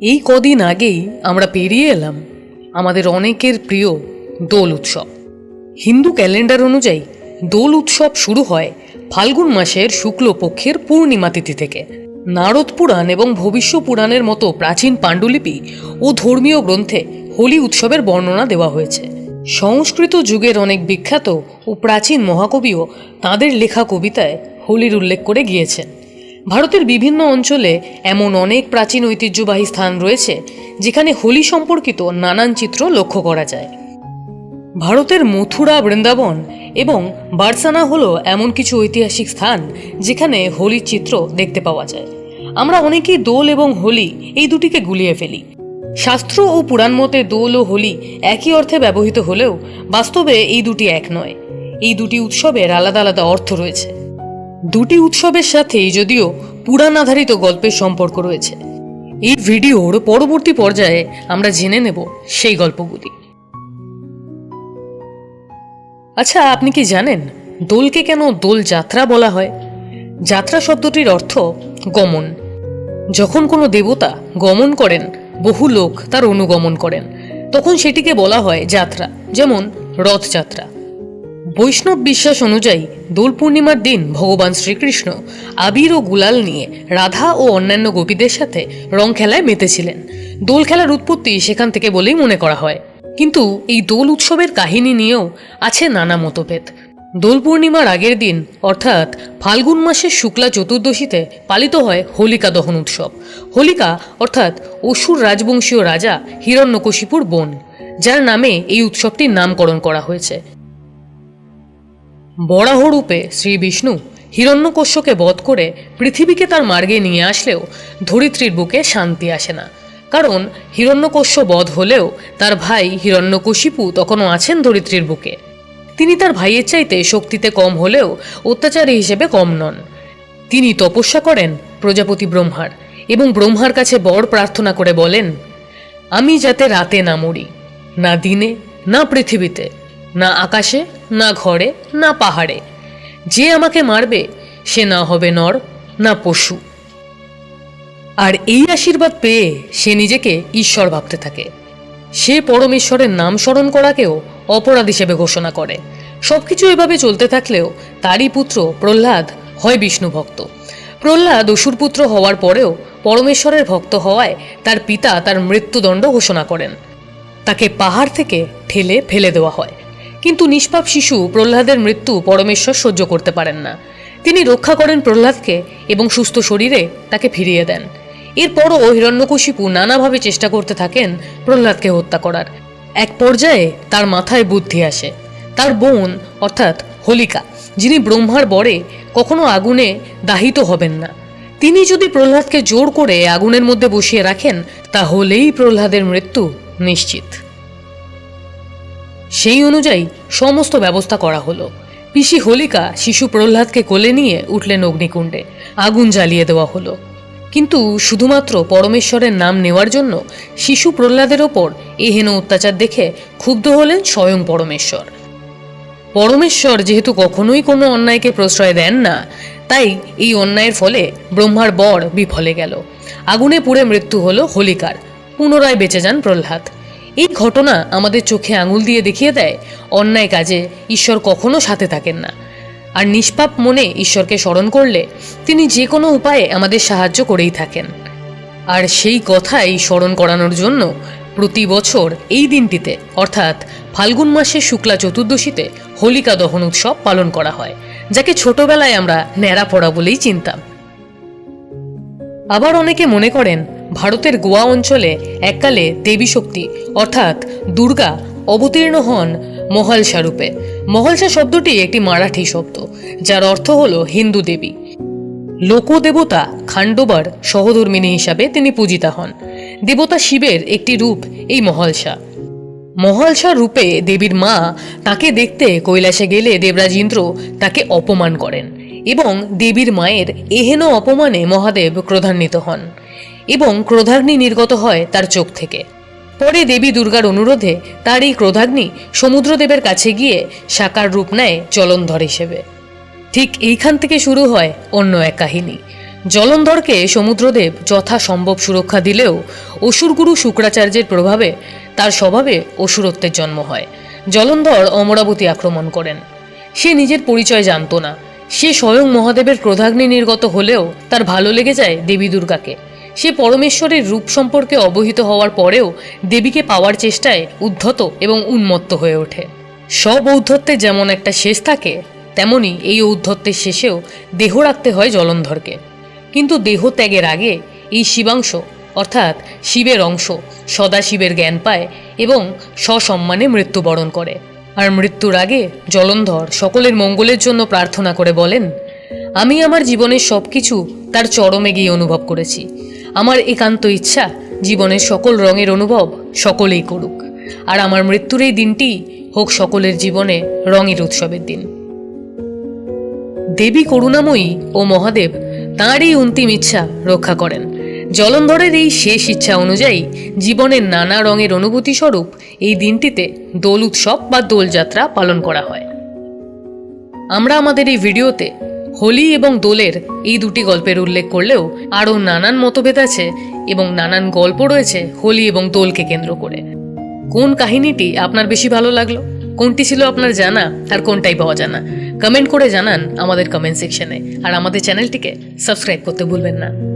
এই কদিন আগেই আমরা পেরিয়ে এলাম আমাদের অনেকের প্রিয় দোল উৎসব। হিন্দু ক্যালেন্ডার অনুযায়ী দোল উৎসব শুরু হয় ফাল্গুন মাসের শুক্লপক্ষের পূর্ণিমা তিথি থেকে। নারদ পুরাণ এবং ভবিষ্য পুরাণের মতো প্রাচীন পাণ্ডুলিপি ও ধর্মীয় গ্রন্থে হোলি উৎসবের বর্ণনা দেওয়া হয়েছে। সংস্কৃত যুগের অনেক বিখ্যাত ও প্রাচীন মহাকবিও তাঁদের লেখা কবিতায় হোলির উল্লেখ করে গিয়েছেন। ভারতের বিভিন্ন অঞ্চলে এমন অনেক প্রাচীন ঐতিহ্যবাহী স্থান রয়েছে, যেখানে হোলি সম্পর্কিত নানান চিত্র লক্ষ্য করা যায়। ভারতের মথুরা, বৃন্দাবন এবং বার্সানা হলো এমন কিছু ঐতিহাসিক স্থান যেখানে হোলির চিত্র দেখতে পাওয়া যায়। আমরা অনেকেই দোল এবং হোলি এই দুটিকে গুলিয়ে ফেলি। শাস্ত্র ও পুরাণ মতে দোল ও হোলি একই অর্থে ব্যবহৃত হলেও বাস্তবে এই দুটি এক নয়। এই দুটি উৎসবের আলাদা আলাদা অর্থ রয়েছে। দুটি উৎসবের সাথেই যদিও পুরাণ আধারিত গল্পের সম্পর্ক রয়েছে। এই ভিডিওর পরবর্তী পর্যায়ে আমরা জেনে নেব সেই গল্পগুলি। আচ্ছা আপনি কি জানেন দোলকে কেন দোল যাত্রা বলা হয়? যাত্রা শব্দটির অর্থ গমন। যখন কোনো দেবতা গমন করেন, বহু লোক তার অনুগমন করেন। তখন সেটিকে বলা হয় যাত্রা, যেমন রথযাত্রা। বৈষ্ণব বিশ্বাস অনুযায়ী দোল পূর্ণিমার দিন ভগবান শ্রীকৃষ্ণ, আবির ও গুলাল নিয়ে রাধা ও অন্যান্য গোপীদের সাথে রং খেলায় মেতেছিলেন। দোল খেলার উৎপত্তি সেখান থেকে বলেই মনে করা হয়। কিন্তু এই দোল উৎসবের কাহিনী নিয়েও আছে নানা মতভেদ। দোল পূর্ণিমার আগের দিন, অর্থাৎ ফাল্গুন মাসের শুক্লা চতুর্দশীতে পালিত হয় হোলিকা দহন উৎসব। হোলিকা, অর্থাৎ অসুর রাজবংশীয় রাজা হিরণ্যকশিপুর বোন, যার নামে এই উৎসবটির নামকরণ করা হয়েছে। বরাহরূপে শ্রী বিষ্ণু হিরণ্যকশ্যকে বধ করে পৃথিবীকে তার মার্গে নিয়ে আসলেও ধরিত্রীর বুকে শান্তি আসে না। কারণ হিরণ্যকশ্য বধ হলেও তার ভাই হিরণ্যকশিপু তখনও আছেন ধরিত্রীর বুকে। তিনি তার ভাইয়ের চাইতে শক্তিতে কম হলেও অত্যাচারী হিসেবে কম নন। তিনি তপস্যা করেন প্রজাপতি ব্রহ্মার এবং ব্রহ্মার কাছে বর প্রার্থনা করে বলেন, আমি যাতে রাতে না মরি, না দিনে, না পৃথিবীতে, না আকাশে না ঘরে, না পাহাড়ে। যে আমাকে মারবে, সে না হবে নর, না পশু। আর এই আশীর্বাদ পেয়ে সে নিজেকে ঈশ্বর ভাবতে থাকে। সে পরমেশ্বরের নাম স্মরণ করাকেও অপরাধ হিসেবে ঘোষণা করে। সবকিছু এভাবে চলতে থাকলেও তারই পুত্র প্রহ্লাদ হয় বিষ্ণু ভক্ত। প্রহ্লাদ অসুর পুত্র হওয়ার পরেও পরমেশ্বরের ভক্ত হওয়ায় তার পিতা তার মৃত্যুদণ্ড ঘোষণা করেন। তাকে পাহাড় থেকে ঠেলে ফেলে দেওয়া হয়। কিন্তু নিষ্পাপ শিশু প্রহ্লাদের মৃত্যু পরমেশ্বর সহ্য করতে পারেন না। তিনি রক্ষা করেন প্রহ্লাদকে এবং সুস্থ শরীরে তাকে ফিরিয়ে দেন। এরপরও হিরণ্যকশিপু নানাভাবে চেষ্টা করতে থাকেন প্রহ্লাদকে হত্যা করার। এক পর্যায়ে তার মাথায় বুদ্ধি আসে। তার বোন, অর্থাৎ হোলিকা, যিনি ব্রহ্মার বরে কখনো আগুনে দাহিত হবেন না। তিনি যদি প্রহ্লাদকে জোর করে আগুনের মধ্যে বসিয়ে রাখেন, তাহলেই প্রহ্লাদের মৃত্যু নিশ্চিত। সেই অনুযায়ী সমস্ত ব্যবস্থা করা হলো। পিসি হোলিকা শিশু প্রহ্লাদকে কোলে নিয়ে উঠলেন অগ্নিকুণ্ডে। আগুন জ্বালিয়ে দেওয়া হলো। কিন্তু শুধুমাত্র পরমেশ্বরের নাম নেওয়ার জন্য শিশু প্রহ্লাদের ওপর এ হেন অত্যাচার দেখে ক্ষুব্ধ হলেন স্বয়ং পরমেশ্বর। পরমেশ্বর যেহেতু কখনোই কোনো অন্যায়কে প্রশ্রয় দেন না, তাই এই অন্যায়ের ফলে ব্রহ্মার বর বিফলে গেল। আগুনে পুড়ে মৃত্যু হলো হোলিকার। পুনরায় বেঁচে যান প্রহ্লাদ। এই ঘটনা আমাদের চোখে আঙুল দিয়ে দেখিয়ে দেয় অন্যায় কাজে ঈশ্বর কখনো সাথে থাকেন না। আর নিষ্পাপ মনে ঈশ্বরকে স্মরণ করলে তিনি যে কোনো উপায়ে আমাদের সাহায্য করেই থাকেন। আর সেই কথাই স্মরণ করানোর জন্য প্রতি বছর এই দিনটিতে, অর্থাৎ ফাল্গুন মাসের শুক্লা চতুর্দশীতে হোলিকা দহন উৎসব পালন করা হয়, যাকে ছোটবেলায় আমরা ন্যাড়া পড়া বলেই চিনতাম। আবার অনেকে মনে করেন ভারতের গোয়া অঞ্চলে এককালে দেবী শক্তি, অর্থাৎ দুর্গা, অবতীর্ণ হন মহালসা রূপে মহালসা শব্দটি একটি মারাঠি শব্দ, যার অর্থ হল হিন্দু দেবী। লোকদেবতা খান্ডোবার সহধর্মিনী হিসাবে তিনি পূজিতা হন। দেবতা শিবের একটি রূপ এই মহালসা মহালসা রূপে দেবীর মা তাকে দেখতে কৈলাসে গেলে দেবরাজ ইন্দ্র তাকে অপমান করেন এবং দেবীর মায়ের এহেন অপমানে মহাদেব ক্রধান্বিত হন। এবং ক্রোধাগ্নি নির্গত হয় তার চোখ থেকে। পরে দেবী দুর্গার অনুরোধে তার এই ক্রোধাগ্নি সমুদ্রদেবের কাছে গিয়ে সাকার রূপ নেয় জলন্ধর হিসেবে। ঠিক এইখান থেকে শুরু হয় অন্য এক কাহিনী। জলন্ধরকে সমুদ্রদেব যথাসম্ভব সুরক্ষা দিলেও অসুরগুরু শুক্রাচার্যের প্রভাবে তার স্বভাবে অসুরত্বের জন্ম হয়। জলন্ধর অমরাবতী আক্রমণ করেন। সে নিজের পরিচয় জানতো না। সে স্বয়ং মহাদেবের ক্রোধাগ্নি নির্গত হলেও তার ভালো লেগে যায় দেবী দুর্গাকে। সে পরমেশ্বরের রূপ সম্পর্কে অবহিত হওয়ার পরেও দেবীকে পাওয়ার চেষ্টায় উদ্ধত এবং উন্মত্ত হয়ে ওঠে। সব ঔদ্ধত্যের যেমন একটা শেষ থাকে, তেমনি এই ঔদ্ধত্যের শেষেও দেহ রাখতে হয় জলন্ধরকে। কিন্তু দেহ ত্যাগের আগে এই শিবাংশ, অর্থাৎ শিবের অংশ, সদাশিবের জ্ঞান পায় এবং সসম্মানে মৃত্যুবরণ করে। আর মৃত্যুর আগে জলন্ধর সকলের মঙ্গলের জন্য প্রার্থনা করে বলেন, আমি আমার জীবনের সব কিছু তার চরমে গিয়ে অনুভব করেছি। আমার একান্ত ইচ্ছা জীবনের সকল রঙের অনুভব সকলেই করুক। আর আমার মৃত্যুর এই দিনটি হোক সকলের জীবনে রঙের উৎসবের দিন। দেবী করুণাময়ী ও মহাদেব তাঁর এই অন্তিম ইচ্ছা রক্ষা করেন। জলন্ধরের এই শেষ ইচ্ছা অনুযায়ী জীবনের নানা রঙের অনুভূতি স্বরূপ এই দিনটিতে দোল উৎসব বা দোলযাত্রা পালন করা হয়। আমরা আমাদের এই ভিডিওতে হোলি এবং দোলের এই দুটি গল্পের উল্লেখ করলেও আরও নানান মতভেদ আছে এবং নানান গল্প রয়েছে হোলি এবং দোলকে কেন্দ্র করে। কোন কাহিনীটি আপনার বেশি ভালো লাগল? কোনটি ছিল আপনার জানা আর কোনটাই পাওয়া জানা? কমেন্ট করে জানান আমাদের কমেন্ট সেকশনে আর আমাদের চ্যানেলটিকে সাবস্ক্রাইব করতে ভুলবেন না।